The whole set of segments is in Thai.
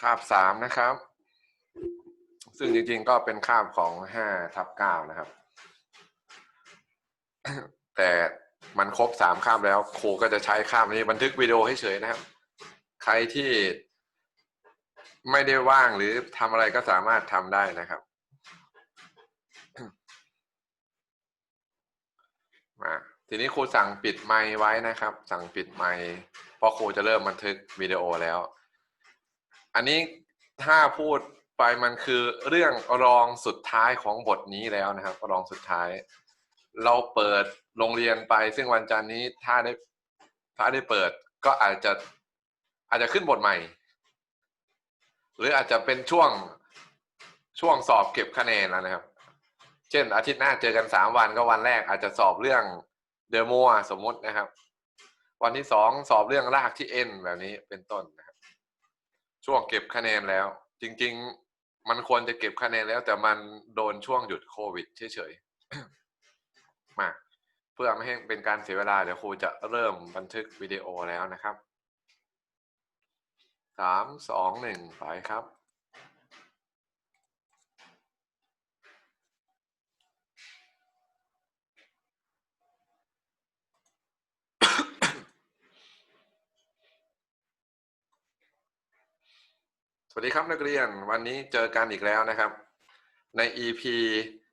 คาบสามนะครับ ซึ่งจริงๆก็เป็นคาบของห้าทับเก้านะครับ แต่มันครบสามคาบแล้วครูก็จะใช้คาบนี้บันทึกวิดีโอให้เฉยนะครับ ใครที่ไม่ได้ว่างหรือทำอะไรก็สามารถทำได้นะครับมาทีนี้ครูสั่งปิดไมค์ไว้นะครับ สั่งปิดไมค์เพราะครูจะเริ่มบันทึกวิดีโอแล้ว อันนี้ถ้าพูดไปมันคือเรื่องรองสุดท้ายของบทนี้แล้วนะครับ รองสุดท้าย เราเปิดโรงเรียนไป ซึ่งวันจันทร์นี้ถ้าได้ถ้าได้เปิดก็อาจจะอาจจะขึ้นบทใหม่ หรืออาจจะเป็นช่วงช่วงสอบเก็บคะแนนแล้วนะครับ เช่น อาทิตย์หน้าเจอกันสามวันก็วันแรกอาจจะสอบเรื่องเดโมสมมตินะครับ วันที่สองสอบเรื่องรากที่เอ็นแบบนี้เป็นต้นนะครับ ช่วงเก็บคะแนนแล้ว จริง ๆ มันควรจะเก็บคะแนนแล้ว แต่มันโดนช่วงหยุดโควิดเฉยๆมาเพื่อไม่ให้เป็นการเสียเวลาเดี๋ยวครูจะเริ่มบันทึกวิดีโอแล้วนะครับสามสองหนึ่งไปครับ สวัสดีครับนักเรียนวันนี้เจอกันอีกแล้วนะครับ ใน EP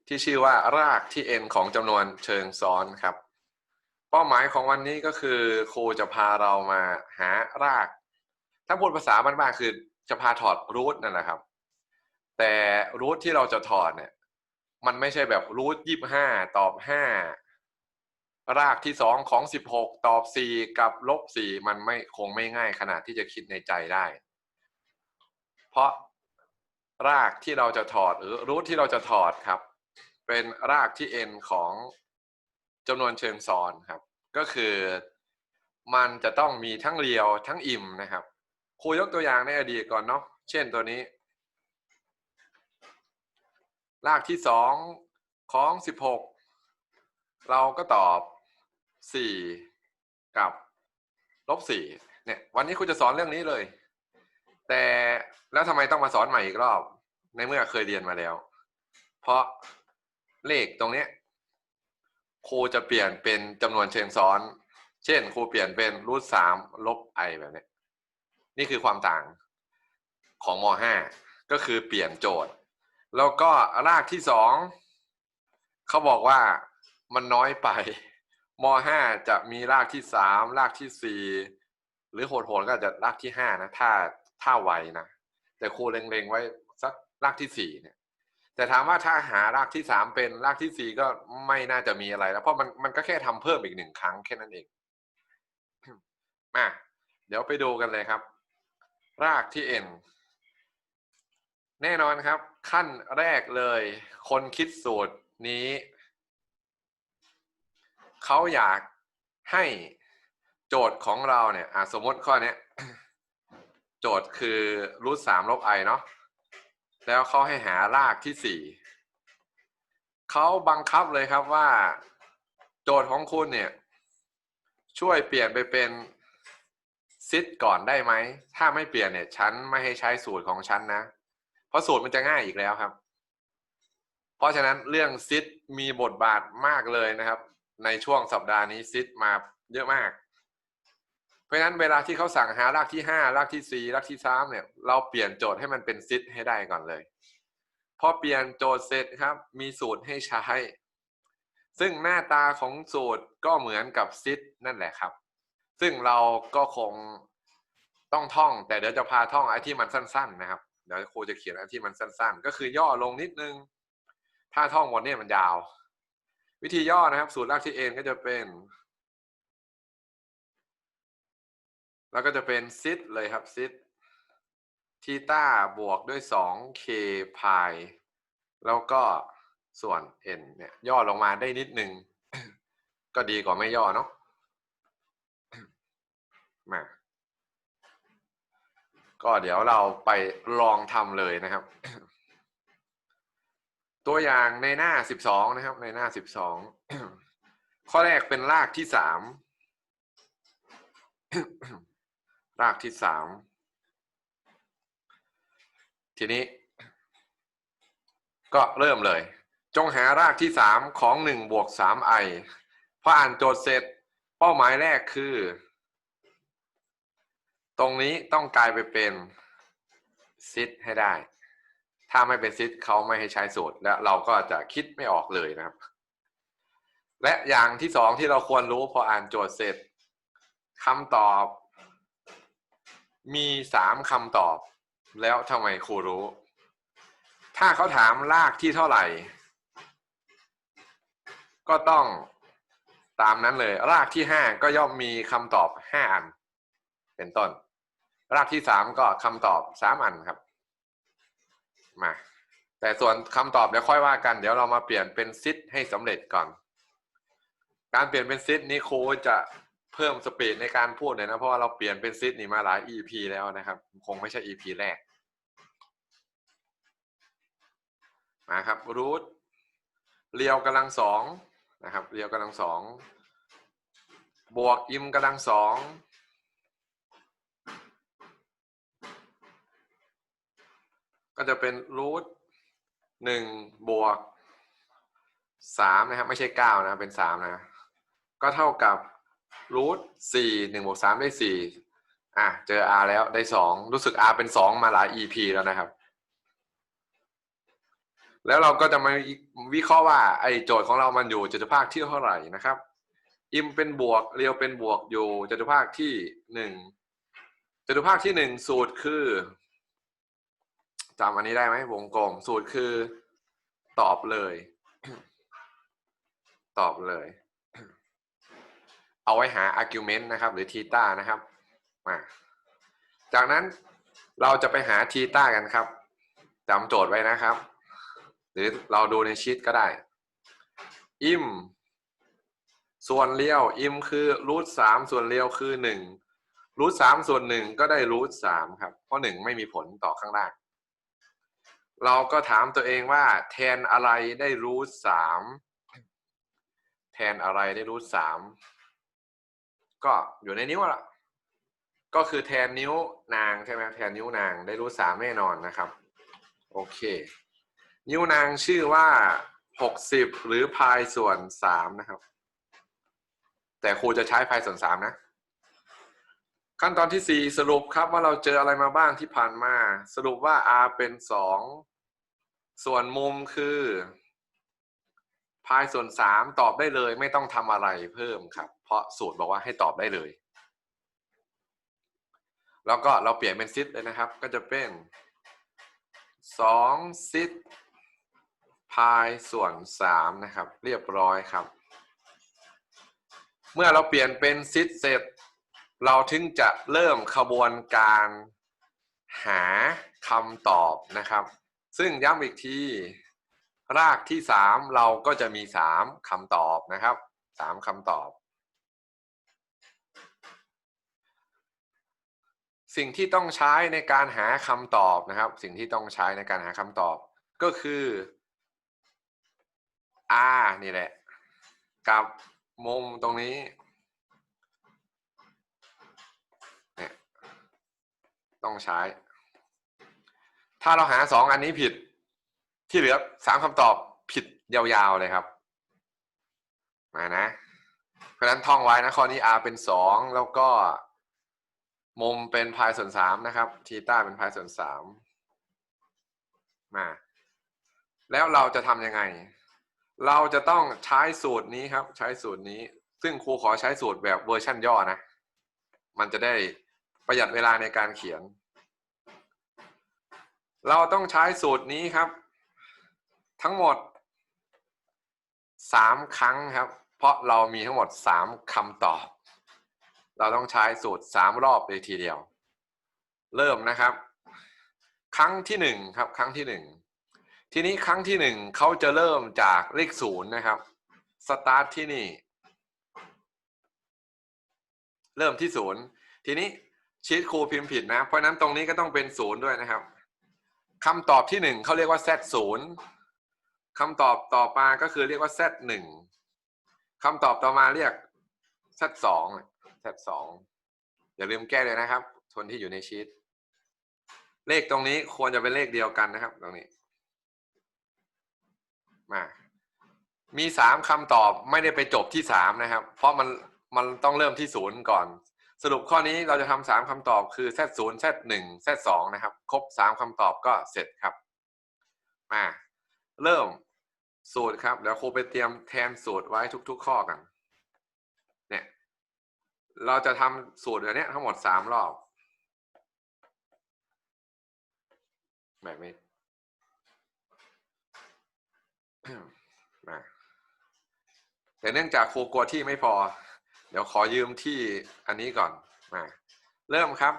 ที่ชื่อว่ารากที่ n ของจำนวนเชิงซ้อนครับ เป้าหมายของวันนี้ก็คือครูจะพาเรามาหาราก ถ้าพูดภาษาบ้านๆคือจะพาถอดรูทนั่นแหละครับ แต่รูทที่เราจะถอดเนี่ยมันไม่ใช่แบบรูทยี่ห้าตอบห้ารากที่สองของสิบหกตอบสี่กับลบสี่มันไม่คงไม่ง่ายขนาดที่จะคิดในใจได้ ราะรากที่เราจะถอดหรือรูทที่เราจะถอดครับ เป็นรากที่ n ของจำนวนเชิงซ้อนครับ ก็คือมันจะต้องมีทั้งเรียวทั้งอิ่มนะครับครูยกตัวอย่างในอดีตก่อนเนาะเช่นตัวนี้ รากที่สองของสิบหกเราก็ตอบสี่กับลบสี่เนี่ย วันนี้ครูจะสอนเรื่องนี้เลย แต่แล้วทำไมต้องมาสอนใหม่อีกรอบ ในเมื่อเคยเรียนมาแล้ว เพราะเลขตรงเนี้ยครูจะเปลี่ยนเป็นจำนวนเชิงซ้อน เช่น ครูเปลี่ยนเป็นรูทสามลบไอแบบนี้นี่คือความต่างของมห้าก็คือเปลี่ยนโจทย์ แล้วก็รากที่สองเขาบอกว่ามันน้อยไปมห้าจะมีรากที่สามรากที่สี่หรือโหดๆก็จจะรากที่ห้านะถ้า ถ้าไวนะ แต่ครูเล็งๆไว้สักรากที่สี่เนี่ย แต่ถามว่าถ้าหารากที่สามเป็นรากที่สี่ก็ไม่น่าจะมีอะไรแล้ว เพราะมันมันก็แค่ทำเพิ่มอีกหนึ่งครั้งแค่นั้นเองมาเดี๋ยวไปดูกันเลยครับ รากที่ n แน่นอนครับ ขั้นแรกเลย คนคิดสูตรนี้เขาอยากให้โจทย์ของเราเนี่ยสมมติข้อนี้ โจทย์คือรูทสามลบไอเนาะแล้วเขาให้หารากที่สี่เขาบังคับเลยครับว่า โจทย์ของคุณเนี่ย ช่วยเปลี่ยนไปเป็นซิดก่อนได้ไหม ถ้าไม่เปลี่ยนเนี่ยฉันไม่ให้ใช้สูตรของฉันนะ เพราะสูตรมันจะง่ายอีกแล้วครับ เพราะฉะนั้นเรื่องซิดมีบทบาทมากเลยนะครับ ในช่วงสัปดาห์นี้ซิดมาเยอะมาก เพราะฉะนั้นเวลาที่เขาสั่งหารากที่ห้ารากที่สี่รากที่สามเนี่ย เราเปลี่ยนโจทย์ให้มันเป็นซิดให้ได้ก่อนเลยพอเปลี่ยนโจทย์เสร็จครับ มีสูตรให้ใช้ ซึ่งหน้าตาของสูตรก็เหมือนกับซิดนั่นแหละครับ ซึ่งเราก็คงต้องท่อง แต่เดี๋ยวจะพาท่องไอ้ที่มันสั้น ๆ นะครับเดี๋ยวครูจะเขียนไอ้ที่มันสั้น ๆ ก็คือย่อลงนิดนึง ถ้าท่องหมดเนี่ยมันยาว วิธีย่อนะครับ สูตรรากที่เอ็นก็จะเป็น แล้วก็จะเป็นซิดเลยครับซิดทีต้าบวกด้วย 2k พายแล้วก็ส่วน n เนี่ยย่อลงมาได้นิดนึง ก็ดีกว่าไม่ย่อเนาะมาก็เดี๋ยวเราไปลองทำเลยนะครับ ตัวอย่างในหน้า 12 นะครับ ในหน้า 12 ข้อแรกเป็นรากที่ 3 รากที่3ทีนี้ ก็เริ่มเลย จงหารากที่สามของหนึ่งบวกสามไอพออ่านโจทย์เสร็จ เป้าหมายแรกคือ ตรงนี้ต้องกลายไปเป็นซิดให้ได้ ถ้าไม่เป็นซิดเขาไม่ให้ใช้สูตร และเราก็จะคิดไม่ออกเลยนะครับ และอย่างที่สองที่เราควรรู้พออ่านโจทย์เสร็จคำตอบ มีสามคำตอบ แล้วทำไมครูรู้ ถ้าเขาถามลากที่เท่าไหร่ ก็ต้องตามนั้นเลย รากที่ห้าก็ย่อมมีคำตอบห้าอัน เป็นต้น รากที่สามก็คำตอบสามอันครับมาแต่ส่วนคำตอบเดี๋ยวค่อยว่ากัน เดี๋ยวเรามาเปลี่ยนเป็นซิดให้สำเร็จก่อน การเปลี่ยนเป็นซิดนี้ครูจะ เพิ่มสปีดในการพูดเลยนะเพราะว่าเราเปลี่ยนเป็นซิดนี่มาหลาย EP แล้วนะครับ คงไม่ใช่ EP แรก มาครับรูทเรียวกำลังสองนะครับ เรียวกำลังสองบวกอิมกำลังสองก็จะเป็นรูทหนึ่งบวกสามนะครับ ไม่ใช่เก้านะเป็นสามนะ ก็เท่ากับ รูทสี่หนึ่งบวกสามได้สี่อะเจอ r แล้วได้สองรู้สึก r เป็นสองมาหลาย ep แล้วนะครับ แล้วเราก็จะมาวิเคราะห์ว่าไอ้โจทย์ของเรามันอยู่จตุภาคที่เท่าไหร่นะครับ อิมเป็นบวกเรียวเป็นบวกอยู่จตุภาคที่หนึ่งจตุภาคที่หนึ่งสูตรคือจำอันนี้ได้ไหมวงกลมสูตรคือตอบเลย ตอบเลย เอาไว้หา argument นะครับ หรือทีต้านะครับมาจากนั้นเราจะไปหาทีต้ากันครับจำโจทย์ไว้นะครับ หรือเราดูในชีตก็ได้ อิมส่วนเลี้ยว อิมคือรูทสามส่วนเลี้ยวคือหนึ่งรูทสามส่วนหนึ่งก็ได้รูทสามครับ เพราะหนึ่งไม่มีผลต่อข้างล่าง เราก็ถามตัวเองว่า แทนอะไรได้รูทสามแทนอะไรได้รูทสาม ก็อยู่ในนิ้วละก็คือแทนนิ้วนางใช่ไหมแทนนิ้วนางได้รูทสามแน่นอนนะครับ โอเค นิ้วนางชื่อว่าหกสิบหรือพายส่วนสามนะครับ แต่ครูจะใช้พายส่วนสามนะ ขั้นตอนที่สี่สรุปครับว่าเราเจออะไรมาบ้างที่ผ่านมา สรุปว่า r เป็นสองส่วนมุมคือพายส่วนสามตอบได้เลยไม่ต้องทำอะไรเพิ่มครับ เพราะสูตรบอกว่าให้ตอบได้เลย แล้วก็เราเปลี่ยนเป็นซิดเลยนะครับ ก็จะเป็นสองซิดพายส่วนสามนะครับ เรียบร้อยครับ เมื่อเราเปลี่ยนเป็นซิดเสร็จ เราถึงจะเริ่มขบวนการหาคำตอบนะครับ ซึ่งย้ำอีกที รากที่สามเราก็จะมีสามคำตอบนะครับสามคำตอบ สิ่งที่ต้องใช้ในการหาคำตอบนะครับ สิ่งที่ต้องใช้ในการหาคำตอบก็คือ r นี่แหละ กับมุมตรงนี้เนี่ยต้องใช้ ถ้าเราหาสองอันนี้ผิด ที่เหลือสามคำตอบผิดยาวๆเลยครับ มานะ เพราะฉะนั้นท่องไว้นะข้อนี้ r เป็นสองแล้วก็ มุมเป็นพายส่วนสามนะครับทีต้าเป็นพายส่วนสามมา แล้วเราจะทำยังไง เราจะต้องใช้สูตรนี้ครับ ใช้สูตรนี้ ซึ่งครูขอใช้สูตรแบบเวอร์ชั่นย่อนะ มันจะได้ประหยัดเวลาในการเขียน เราต้องใช้สูตรนี้ครับ ทั้งหมดสามครั้งครับ เพราะเรามีทั้งหมดสามคำตอบ เราต้องใช้สูตรสามรอบเลยทีเดียว เริ่มนะครับ ครั้งที่หนึ่งครับ ครั้งที่หนึ่งทีนี้ครั้งที่หนึ่งเขาจะเริ่มจากเลขศูนย์นะครับสตาร์ทที่นี่ เริ่มที่ศูนย์ทีนี้ชีตครูพิมพ์ผิดนะ เพราะนั้นตรงนี้ก็ต้องเป็นศูนย์ด้วยนะครับคำตอบที่หนึ่งเขาเรียกว่า z ศูนย์คำตอบต่อมาก็คือเรียกว่า z หนึ่งคำตอบต่อมาเรียก z สอง z สองอย่าลืมแก้เลยนะครับทนที่อยู่ในชีตเลขตรงนี้ควรจะเป็นเลขเดียวกันนะครับ ตรงนี้ มา มีสามคำตอบไม่ได้ไปจบที่สามนะครับ เพราะมันมันต้องเริ่มที่ศูนย์ก่อน สรุปข้อนี้เราจะทำสามคำตอบคือ z ศูนย์ z หนึ่ง z สองนะครับ ครบสามคำตอบก็เสร็จครับ มา เริ่มสูตรครับเดี๋ยวครูไปเตรียมแทนสูตรไว้ทุก ๆ ข้อกัน เราจะทำสูตรแบบนี้ทั้งหมดสามรอบแบบนี้มาแต่เนื่องจากครูกลัวที่ไม่พอ เดี๋ยวขอยืมที่อันนี้ก่อนมาเริ่มครับ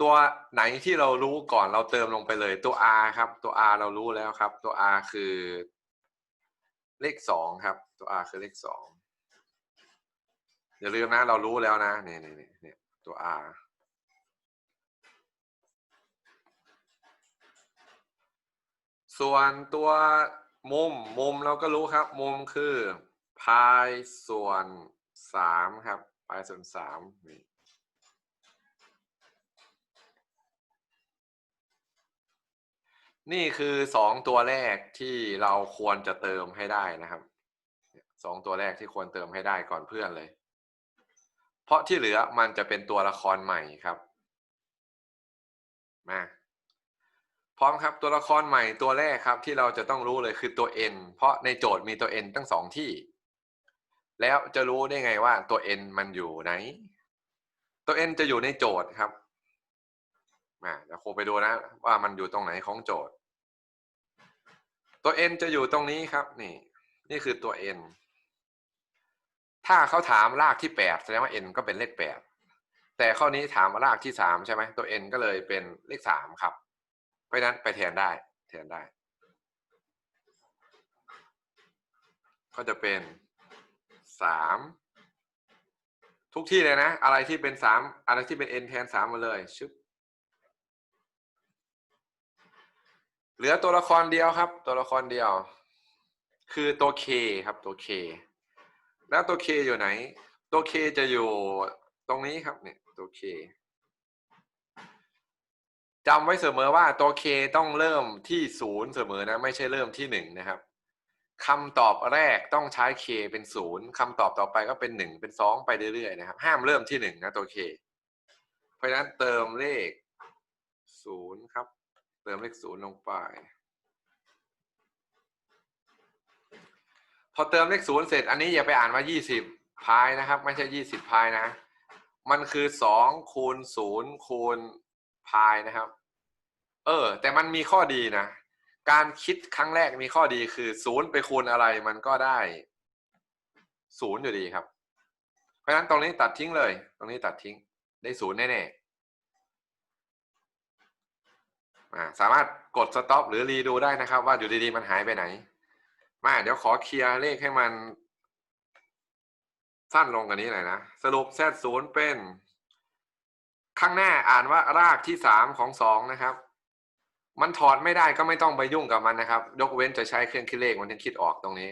ตัวไหนที่เรารู้ก่อนเราเติมลงไปเลย ตัว r ครับ ตัว r เรารู้แล้วครับ ตัว r คือเลขสองครับ ตัว r คือเลขสอง อย่าลืมนะ เรารู้แล้วนะนี่นี่นี่นี่ตัว r ส่วนตัวมุมมุมเราก็รู้ครับ มุมคือพายส่วนสามครับพายส่วนสามนี่นี่คือสองตัวแรกที่เราควรจะเติมให้ได้นะครับสองตัวแรกที่ควรเติมให้ได้ก่อนเพื่อนเลย เพราะที่เหลือมันจะเป็นตัวละครใหม่ครับ มา พร้อมครับตัวละครใหม่ตัวแรกครับที่เราจะต้องรู้เลยคือตัว n เพราะในโจทย์มีตัว n ตั้งสองที่ แล้วจะรู้ได้ไงว่าตัว n มันอยู่ไหน ตัว n จะอยู่ในโจทย์ครับมาเดี๋ยวครูไปดูนะ ว่ามันอยู่ตรงไหนของโจทย์ ตัว n จะอยู่ตรงนี้ครับ นี่ นี่คือตัว n ถ้าเขาถามรากที่แปดแสดงว่า n ก็เป็นเลขแปดแต่ข้อนี้ถามรากที่สามใช่ไหมตัว n ก็เลยเป็นเลขสามครับ เพราะนั้นไปแทนได้แทนได้ ก็จะเป็นสามทุกที่เลยนะ อะไรที่เป็นสามอะไรที่เป็น n แทนสามมาเลยชึบเหลือตัวละครเดียวครับ ตัวละครเดียว คือตัว k ครับตัว k แล้วตัว k อยู่ไหน ตัว k จะอยู่ตรงนี้ครับเนี่ยตัว k จำไว้เสมอว่าตัว k ต้องเริ่มที่ศูนย์เสมอนะไม่ใช่เริ่มที่หนึ่งนะครับคำตอบแรกต้องใช้ k เป็นศูนย์คำตอบต่อไปก็เป็นหนึ่งเป็นสองไปเรื่อยๆนะครับ ห้ามเริ่มที่หนึ่งนะตัว k เพราะฉะนั้นเติมเลขศูนย์ครับ เติมเลขศูนย์ลงไป พอเติมเลขศูนย์เสร็จอันนี้อย่าไปอ่านว่ายี่สิบพายนะครับ ไม่ใช่ยี่สิบพายนะ มันคือสองคูณศูนย์คูณพายนะครับ เออ แต่มันมีข้อดีนะ การคิดครั้งแรกมีข้อดีคือศูนย์ไปคูณอะไรมันก็ได้ศูนย์อยู่ดีครับ เพราะฉะนั้นตรงนี้ตัดทิ้งเลย ตรงนี้ตัดทิ้ง ได้ศูนย์แน่ๆสามารถกดสต็อปหรือรีดูได้นะครับ ว่าอยู่ดีๆมันหายไปไหน มาเดี๋ยวขอเคลียร์เลขให้มัน สั้นลงกันนี้หน่อยนะ สรุปแซดศูนย์เป็น ข้างหน้าอ่านว่ารากที่สามของสองนะครับ มันถอดไม่ได้ก็ไม่ต้องไปยุ่งกับมันนะครับ ยกเว้นจะใช้เครื่องคิดเลขมันถึงคิดออกตรงนี้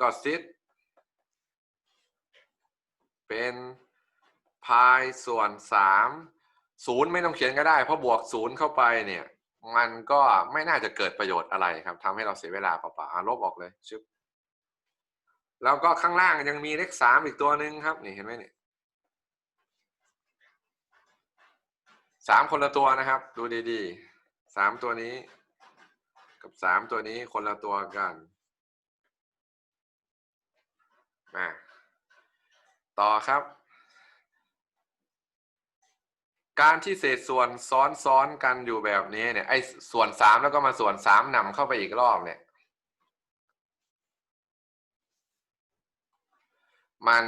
ก็ซิดเป็นพายส่วนสามศูนย์ไม่ต้องเขียนก็ได้ เพราะบวกศูนย์เข้าไปเนี่ย มันก็ไม่น่าจะเกิดประโยชน์อะไรครับทำให้เราเสียเวลาเปล่าๆลบออกเลยชึบแล้วก็ข้างล่างยังมีเลขสามอีกตัวหนึ่งครับ นี่เห็นไหมเนี่ยสามคนละตัวนะครับ ดูดีๆสามตัวนี้ กับสามตัวนี้คนละตัวกันมาต่อครับ การที่เศษส่วนซ้อนๆกันอยู่แบบนี้เนี่ยไอ้ส่วนสามแล้วก็มาส่วนสามนำเข้าไปอีกรอบเนี่ย มัน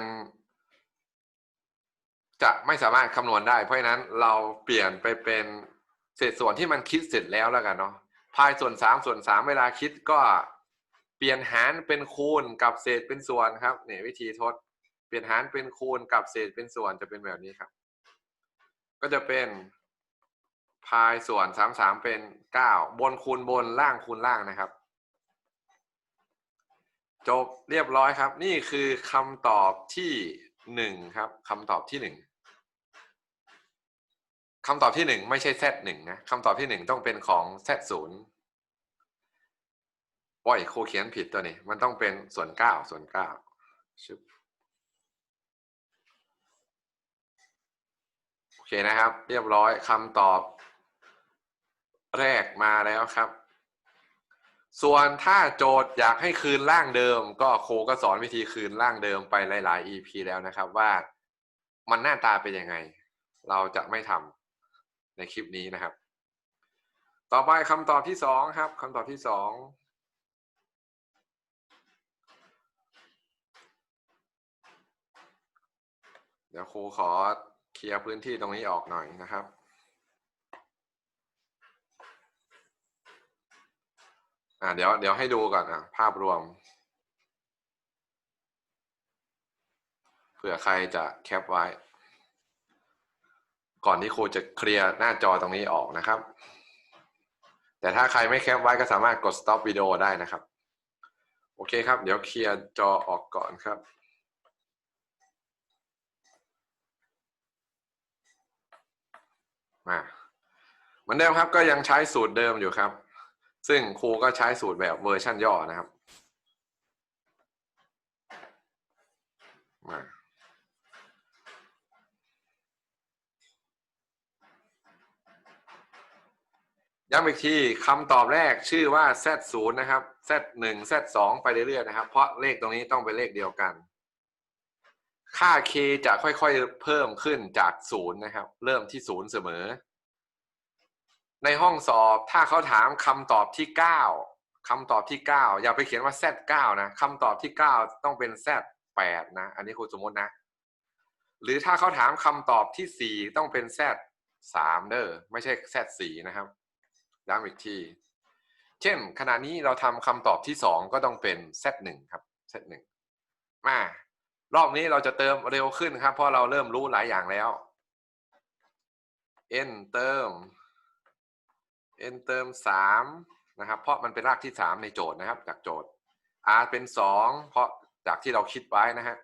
จะไม่สามารถคำนวณได้ เพราะฉะนั้นเราเปลี่ยนไปเป็นเศษส่วนที่มันคิดเสร็จแล้วแล้วกันเนาะพายส่วนสามส่วนสามเวลาคิดก็เปลี่ยนหารเป็นคูณกับเศษเป็นส่วนครับเนี่ยวิธีทด เปลี่ยนหารเป็นคูณกับเศษเป็นส่วนจะเป็นแบบนี้ครับ ก็จะเป็นพายส่วนสามสามเป็นเก้าบนคูณบนล่างคูณล่างนะครับ จบเรียบร้อยครับ นี่คือคำตอบที่หนึ่งครับคำตอบที่หนึ่งคำตอบที่หนึ่งไม่ใช่ z หนึ่งนะคำตอบที่หนึ่งต้องเป็นของ z ศูนย์โอ้ยครูเขียนผิดตัวนี้ มันต้องเป็นส่วนเก้าส่วนเก้าชึบโอเค นะครับ เรียบร้อยคำตอบ แรกมาแล้วครับ ส่วนถ้าโจทย์อยากให้คืนร่างเดิม ก็โคก็สอนวิธีคืนร่างเดิมไปหลาย ๆ EP แล้วนะครับว่ามันหน้าตาเป็นยังไง เราจะไม่ทำในคลิปนี้นะครับ ต่อไปคำตอบที่สองครับคำตอบที่สองเดี๋ยวครูขอ ลียร์พื้นที่ตรงนี้ออกหน่อยนะครับอ่าเดี๋ยวเดี๋ยวให้ดูก่อนอะภาพรวมเผื่อใครจะแคปไว้ ก่อนที่ครูจะเคลียร์หน้าจอตรงนี้ออกนะครับ แต่ถ้าใครไม่แคปไว้ก็สามารถกด stop วิดีโอได้นะครับ โอเคครับ เดี๋ยวเคลียร์จอออกก่อนครับ มาเหมือนเดิมครับก็ยังใช้สูตรเดิมอยู่ครับ ซึ่งครูก็ใช้สูตรแบบเวอร์ชันย่อนะครับมาย้ำอีกทีคำตอบแรกชื่อว่า z 0นะครับ z 1 z 2ไปเรื่อยๆนะครับ เพราะเลขตรงนี้ต้องเป็นเลขเดียวกัน ค่า k จะค่อยๆเพิ่มขึ้นจาก0นะครับ เริ่มที่0เสมอ ในห้องสอบถ้าเขาถามคำตอบที่ 9คำตอบที่ 9 อย่าไปเขียนว่า z 9นะคำตอบที่ 9 ต้องเป็น z 8นะ อันนี้ครูสมมตินะ หรือถ้าเขาถามคำตอบที่ 4 ต้องเป็น z 3เด้อไม่ใช่ z 4นะครับย้ำอีกที เช่นขณะนี้เราทำคำตอบที่ 2 ก็ต้องเป็น z 1ครับ z 1มา รอบนี้เราจะเติมเร็วขึ้นครับ เพราะเราเริ่มรู้หลายอย่างแล้ว n เติม n เติม3นะครับ เพราะมันเป็นรากที่3ในโจทย์นะครับ จากโจทย์ r เป็น2เพราะจากที่เราคิดไว้นะฮะ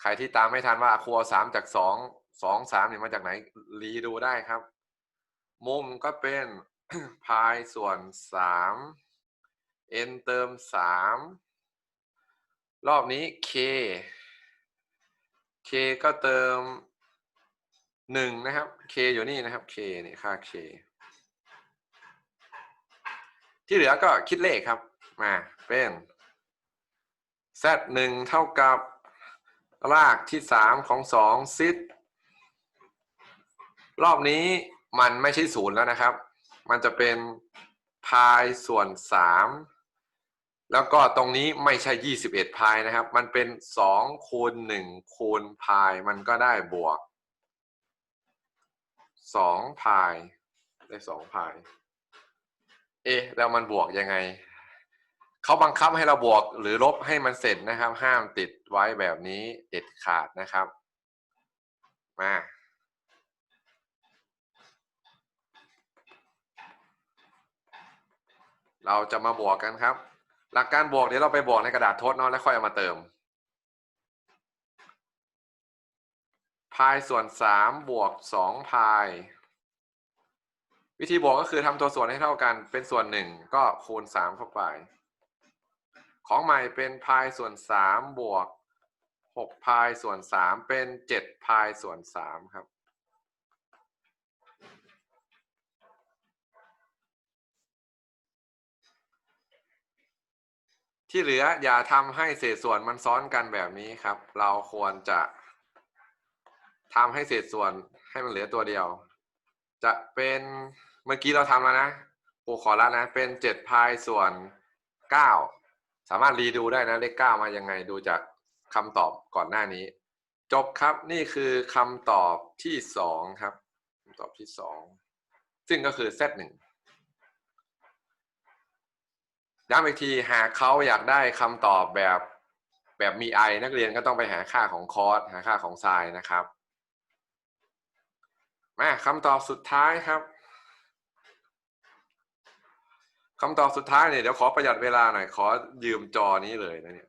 ใครที่ตามไม่ทันว่าครูเอา3จาก2 2 3เนี่ยมาจากไหนรีดูได้ครับ มุมก็เป็นพายส่วน3 n เติม3รอบนี้ k k ก็เติม1นะครับ k อยู่นี่นะครับ k นี่ค่า k ที่เหลือก็คิดเลขครับ มาเป็น z 1เท่ากับรากที่3ของ2ซิดรอบนี้มันไม่ใช่ศูนย์แล้วนะครับ มันจะเป็นพายส่วน3 แล้วก็ตรงนี้ไม่ใช่ 21 พายนะครับ มันเป็น 2 คูณ 1 คูณพาย มันก็ได้บวก 2 พาย ได้ 2 พาย เอ๊ะ แล้วมันบวกยังไง เขาบังคับให้เราบวกหรือลบให้มันเสร็จนะครับ ห้ามติดไว้แบบนี้เด็ดขาดนะครับ มาเราจะมาบวกกันครับ หลักการบวกเดี๋ยวเราไปบวกในกระดาษทดเนาะแล้วค่อยเอามาเติมพายส่วนสามบวกสองพายวิธีบวกก็คือทำตัวส่วนให้เท่ากันเป็นส่วนหนึ่งก็คูณสามเข้าไป ของใหม่เป็นพายส่วนสามบวกหกพายส่วนสามเป็นเจ็ดพายส่วนสามครับ ที่เหลืออย่าทำให้เศษส่วนมันซ้อนกันแบบนี้ครับ เราควรจะทำให้เศษส่วนให้มันเหลือตัวเดียว จะเป็นเมื่อกี้เราทำแล้วนะครูขอแล้วนะ เป็นเจ็ดพายส่วนเก้าสามารถรีดูได้นะเลขเก้ามายังไงดูจากคำตอบก่อนหน้านี้ จบครับนี่คือคำตอบที่สองครับคำตอบที่สองซึ่งก็คือ z หนึ่ง ย้ำอีกทีหากเขาอยากได้คำตอบแบบแบบมี i นักเรียนก็ต้องไปหาค่าของคอสหาค่าของไซน์นะครับมาคำตอบสุดท้ายครับคำตอบสุดท้ายเนี่ยเดี๋ยวขอประหยัดเวลาหน่อยขอยืมจอนี้เลยนะเนี่ย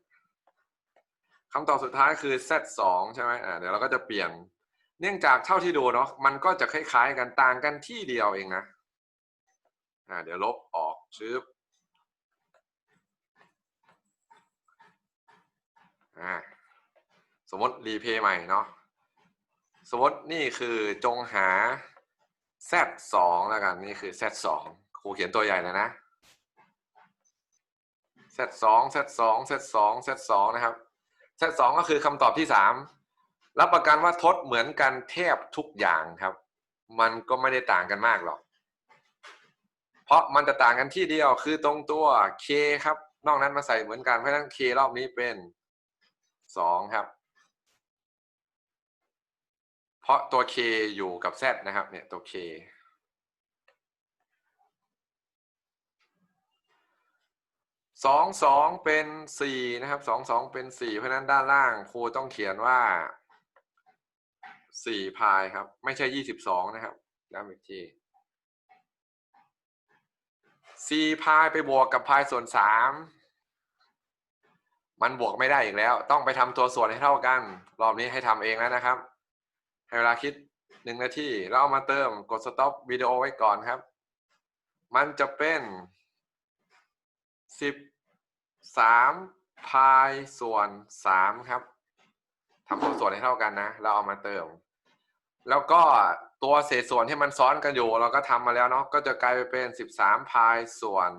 คำตอบสุดท้ายคือ z 2ใช่ไหมอ่าเดี๋ยวเราก็จะเปลี่ยน เนื่องจากเท่าที่ดูเนาะมันก็จะคล้ายๆกันต่างกันที่เดียวเองนะอ่าเดี๋ยวลบออกชึบอ่า สมมติรีเพย์ใหม่เนาะสมมตินี่คือจงหา z สองแล้วกัน นี่คือ z สองครูเขียนตัวใหญ่เลยนะ z สอง z สอง z สอง z สองนะครับ z สองก็คือคำตอบที่สามรับประกันว่าทดเหมือนกันแทบทุกอย่างครับ มันก็ไม่ได้ต่างกันมากหรอก เพราะมันจะต่างกันที่เดียวคือตรงตัว k ครับ นอกนั้นมาใส่เหมือนกัน เพราะฉะนั้น k รอบนี้เป็น สองครับ เพราะตัว k อยู่กับ z นะครับเนี่ยตัว k สองสองเป็นสี่นะครับสองสองเป็นสี่เพราะนั้นด้านล่างครูต้องเขียนว่าสี่พายครับ ไม่ใช่ยี่สิบสองนะครับย้ำอีกทีสี่พายไปบวกกับพายส่วนสาม มันบวกไม่ได้อีกแล้ว ต้องไปทำตัวส่วนให้เท่ากัน รอบนี้ให้ทำเองแล้วนะครับ ให้เวลาคิดหนึ่งนาทีแล้วเอามาเติมกดสต็อปวิดีโอไว้ก่อนครับ มันจะเป็นสิบสามพายส่วนสามครับทำตัวส่วนให้เท่ากันนะแล้วเอามาเติม แล้วก็ตัวเศษส่วนที่มันซ้อนกันอยู่ เราก็ทำมาแล้วเนาะก็จะกลายไปเป็นสิบสามพายส่วน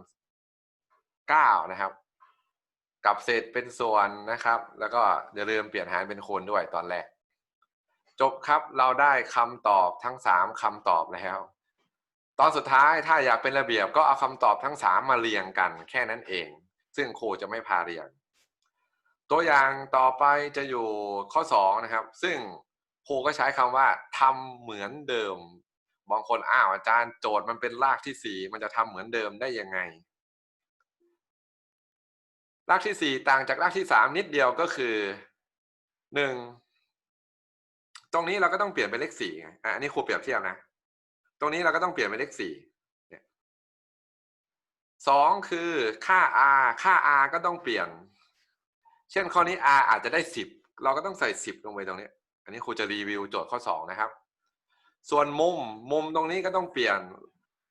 เก้านะครับ กับเศษเป็นส่วนนะครับ แล้วก็อย่าลืมเปลี่ยนหารเป็นคูณด้วยตอนแรก จบครับเราได้คำตอบทั้งสามคำตอบแล้ว ตอนสุดท้ายถ้าอยากเป็นระเบียบก็เอาคำตอบทั้งสามมาเรียงกัน แค่นั้นเอง ซึ่งครูจะไม่พาเรียง ตัวอย่างต่อไปจะอยู่ข้อสองนะครับ ซึ่งครูก็ใช้คำว่าทำเหมือนเดิมบางคนอ้าวอาจารย์โจทย์มันเป็นรากที่สี่มันจะทำเหมือนเดิมได้ยังไง รากที่สี่ต่างจากรากที่สามนิดเดียวก็คือหนึ่งตรงนี้เราก็ต้องเปลี่ยนเป็นเลขสี่อะอันนี้ครูเปรียบเทียบนะ ตรงนี้เราก็ต้องเปลี่ยนเป็นเลขสี่สองคือค่า r ค่า r ก็ต้องเปลี่ยน เช่นข้อนี้ r อาจจะได้สิบเราก็ต้องใส่สิบลงไปตรงนี้ อันนี้ครูจะรีวิวโจทย์ข้อสองนะครับ ส่วนมุมมุมตรงนี้ก็ต้องเปลี่ยน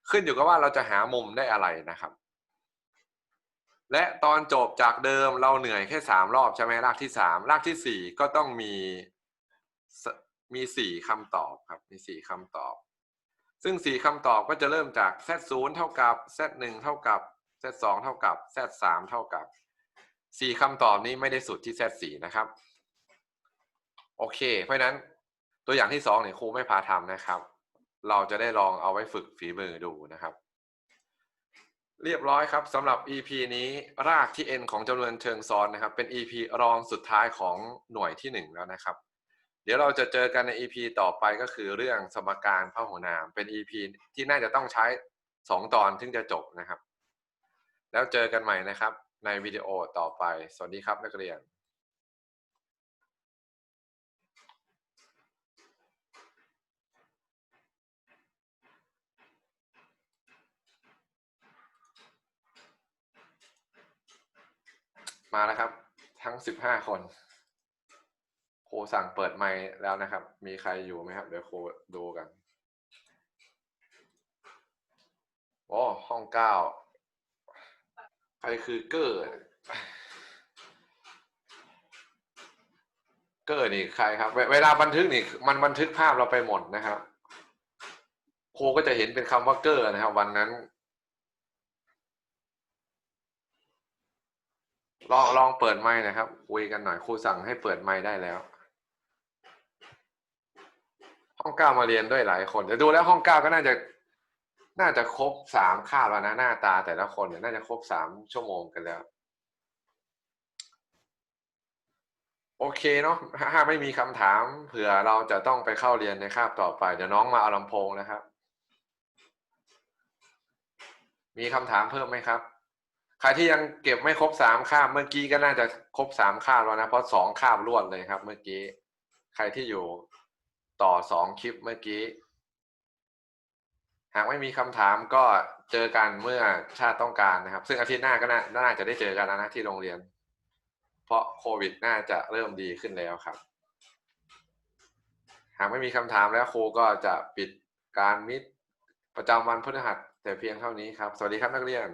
ขึ้นอยู่กับว่าเราจะหามุมได้อะไรนะครับ และตอนจบจากเดิมเราเหนื่อยแค่สามรอบใช่ไหมรากที่สามรากที่สี่ก็ต้องมีมีสี่คำตอบครับมีสี่คำตอบ ซึ่งสี่คำตอบก็จะเริ่มจาก z ศูนย์เท่ากับ z หนึ่งเท่ากับ z สองเท่ากับ z สามเท่ากับสี่คำตอบนี้ไม่ได้สุดที่ z สี่นะครับ โอเค เพราะนั้นตัวอย่างที่สองเนี่ยครูไม่พาทำนะครับ เราจะได้ลองเอาไว้ฝึกฝีมือดูนะครับ เรียบร้อยครับสำหรับ EP นี้รากที่ n ของจำนวนเชิงซ้อนนะครับ เป็น EP รองสุดท้ายของหน่วยที่หนึ่งแล้วนะครับ เดี๋ยวเราจะเจอกันใน EP ต่อไปก็คือเรื่องสมการพหุนามเป็น EP ที่น่าจะต้องใช้สองตอนถึงจะจบนะครับ แล้วเจอกันใหม่นะครับ ในวิดีโอต่อไป สวัสดีครับนักเรียน มาแล้วครับ ทั้งสิบห้าคนโคสั่งเปิดไมค์แล้วนะครับ มีใครอยู่ไหมครับ เดี๋ยวโคดูกันโอ้ห้องเก้าใครคือเกอร์เกอร์นี่ใครครับ เวเวลาบันทึกนี่ มันบันทึกภาพเราไปหมดนะครับ โคก็จะเห็นเป็นคำว่าเกอร์นะครับ วันนั้น ลองลองเปิดไมค์นะครับ คุยกันหน่อยครูสั่งให้เปิดไมค์ได้แล้ว ห้องเก้ามาเรียนด้วยหลายคนแต่ดูแล้วห้องเก้าก็น่าจะ น่าจะครบสามคาบแล้วนะหน้าตาแต่ละคนเนี่ยน่าจะครบสามชั่วโมงกันแล้ว โอเคเนาะถ้าไม่มีคำถาม เผื่อเราจะต้องไปเข้าเรียนในคาบต่อไป เดี๋ยวน้องมาเอาลำโพงนะครับ มีคำถามเพิ่มไหมครับ รที่ยังเก็บไม่ครบสามคาบเมื่อกี้ก็น่าจะครบสามคาบแล้วนะเพราะสองคาบรวดเลยครับ เมื่อกี้ ใครที่อยู่ต่อสองคลิปเมื่อกี้ หากไม่มีคำถามก็เจอกันเมื่อชาติต้องการนะครับ ซึ่งอาทิตย์หน้าก็น่านาจะได้เจอกันแล้วนะที่โรงเรียน เพราะโควิดน่าจะเริ่มดีขึ้นแล้วครับ หากไม่มีคำถามแล้วครูก็จะปิดการมิตประจำวันพฤหัสแต่เพียงเท่านี้ครับ สวัสดีครับนักเรียน